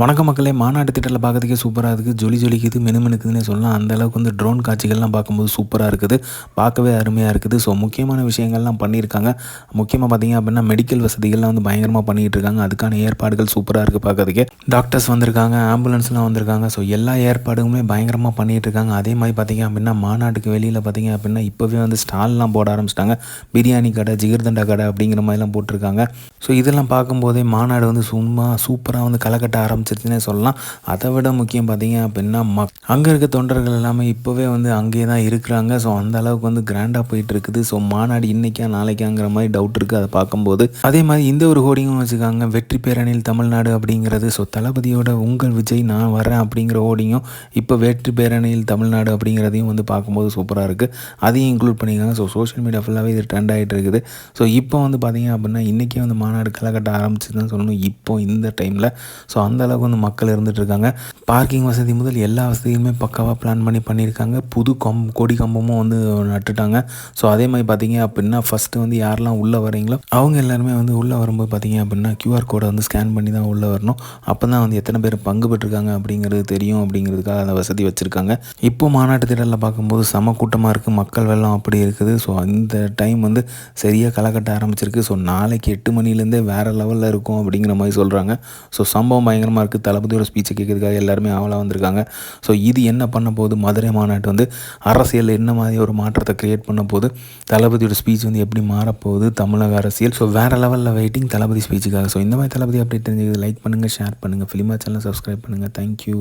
வணக்க மக்களே மாநாட்டு திட்டத்தில் பார்க்கறதுக்கே சூப்பராக இருக்குது ஜொலி ஜொலிக்குது மினுமினுக்குதுன்னே சொல்லலாம். அந்த அளவுக்கு வந்து ட்ரோன் காட்சிகள்லாம் பார்க்கும்போது சூப்பராக இருக்குது. பார்க்கவே அருமையாக இருக்குது. ஸோ முக்கியமான விஷயங்கள்லாம் பண்ணியிருக்காங்க. முக்கியமாக பார்த்தீங்க அப்படின்னா மெடிக்கல் வசதிகள்லாம் வந்து பயங்கரமாக பண்ணிகிட்டு இருக்காங்க. அதுக்கான ஏற்பாடுகள் சூப்பராக இருக்குது பார்க்கறதுக்கே டாக்டர்ஸ் வந்திருக்காங்க ஆம்புலன்ஸ்லாம் வந்திருக்காங்க. ஸோ எல்லா ஏற்பாடுகளுமே பயங்கரமாக பண்ணிகிட்டு இருக்காங்க. அதே மாதிரி பார்த்தீங்க அப்படின்னா மாநாட்டுக்கு வெளியில் பார்த்தீங்க அப்படின்னா இப்போவே வந்து ஸ்டால்லாம் போட ஆரம்பிச்சிட்டாங்க. பிரியாணி கடை ஜிகிர்தண்டா கடை அப்படிங்கிற மாதிரிலாம் போட்டிருக்காங்க. ஸோ இதெல்லாம் பார்க்கும்போதே மாநாடு வந்து சும்மா சூப்பராக வந்து களைக்கட்ட ஆரம்பிச்சிருச்சுன்னே சொல்லலாம். அதை விட முக்கியம் பார்த்தீங்க அப்படின்னா மக் அங்கே இருக்க தொண்டர்கள் எல்லாமே இப்போவே வந்து அங்கேயே தான் இருக்கிறாங்க. ஸோ அந்த அளவுக்கு வந்து கிராண்டாக போயிட்டு இருக்குது ஸோ மாநாடு இன்றைக்கா நாளைக்காங்கிற மாதிரி டவுட் இருக்குது அதை பார்க்கும்போது அதே மாதிரி இந்த ஒரு ஹோர்டிங்கும் வச்சுருக்காங்க வெற்றி பேரணியில் தமிழ்நாடு அப்படிங்கிறது. ஸோ தளபதியோட உங்கள் விஜய் நான் வரேன் அப்படிங்கிற ஹோர்டிங்கும் இப்போ வெற்றி பேரணியில் தமிழ்நாடு அப்படிங்கிறதையும் வந்து பார்க்கும்போது சூப்பராக இருக்குது அதையும் இன்க்ளூட் பண்ணியிருக்காங்க ஸோ சோஷியல் மீடியா ஃபுல்லாகவே இது ட்ரெண்ட் ஆகிட்டு இருக்குது. ஸோ இப்போ வந்து பார்த்தீங்க அப்படின்னா இன்றைக்கே வந்து மாநாடு களைக்கட்ட ஆரம்பிச்சு தான் சொல்லணும். இப்போ இந்த டைமில் ஸோ அந்த அளவுக்கு வந்து மக்கள் இருந்துட்டு இருக்காங்க பார்க்கிங் வசதி முதல் எல்லா வசதியுமே பக்காவாக பிளான் பண்ணி பண்ணியிருக்காங்க. புது கம் கொடி கம்பமும் வந்து நட்டுட்டாங்க. ஸோ அதே மாதிரி பார்த்தீங்க அப்படின்னா ஃபஸ்ட்டு வந்து யாரெல்லாம் உள்ளே வரீங்களோ அவங்க எல்லாருமே வந்து உள்ளே வரும்போது பார்த்தீங்க அப்படின்னா கியூஆர் கோடை வந்து ஸ்கேன் பண்ணி தான் உள்ளே வரணும். அப்போ தான் வந்து எத்தனை பேர் பங்கு பெற்றிருக்காங்க அப்படிங்கிறது தெரியும் அப்படிங்கிறதுக்காக அந்த வசதி வச்சுருக்காங்க. இப்போ மாநாட்டு திடலில் பார்க்கும்போது சம கூட்டமாக இருக்குது மக்கள் வெள்ளம் அப்படி இருக்குது. ஸோ அந்த டைம் வந்து சரியாக களை கட்ட ஆரம்பிச்சிருக்கு. ஸோ நாளைக்கு எட்டு மணிலேருந்தே வேறு லெவலில் இருக்கும் அப்படிங்கிற மாதிரி சொல்கிறாங்க ஸோ சம்பவம் பயங்கரமாக இருக்குது தளபதியோட ஸ்பீச்சை கேட்கறதுக்காக எல்லாருமே ஆவலாக வந்திருக்காங்க. ஸோ இது என்ன பண்ண போது மதுரை மாநாட்டு வந்து அரசியலில் என்ன மாதிரி ஒரு மாற்றத்தை க்ரியேட் பண்ண போது தளபதியோட ஸ்பீச் வந்து எப்படி மாறப்போகுது தமிழக அரசியல். ஸோ வேறு லெவலில் வெயிட்டிங் தளபதி ஸ்பீச்சுக்காக ஸோ இந்த மாதிரி தளபதி அப்டேட் தெரிஞ்சுக்கிறது லைக் பண்ணுங்கள் ஷேர் பண்ணுங்கள் ஃபிலிமா சேனல் சப்ஸ்கிரைப் பண்ணுங்கள் தேங்க்யூ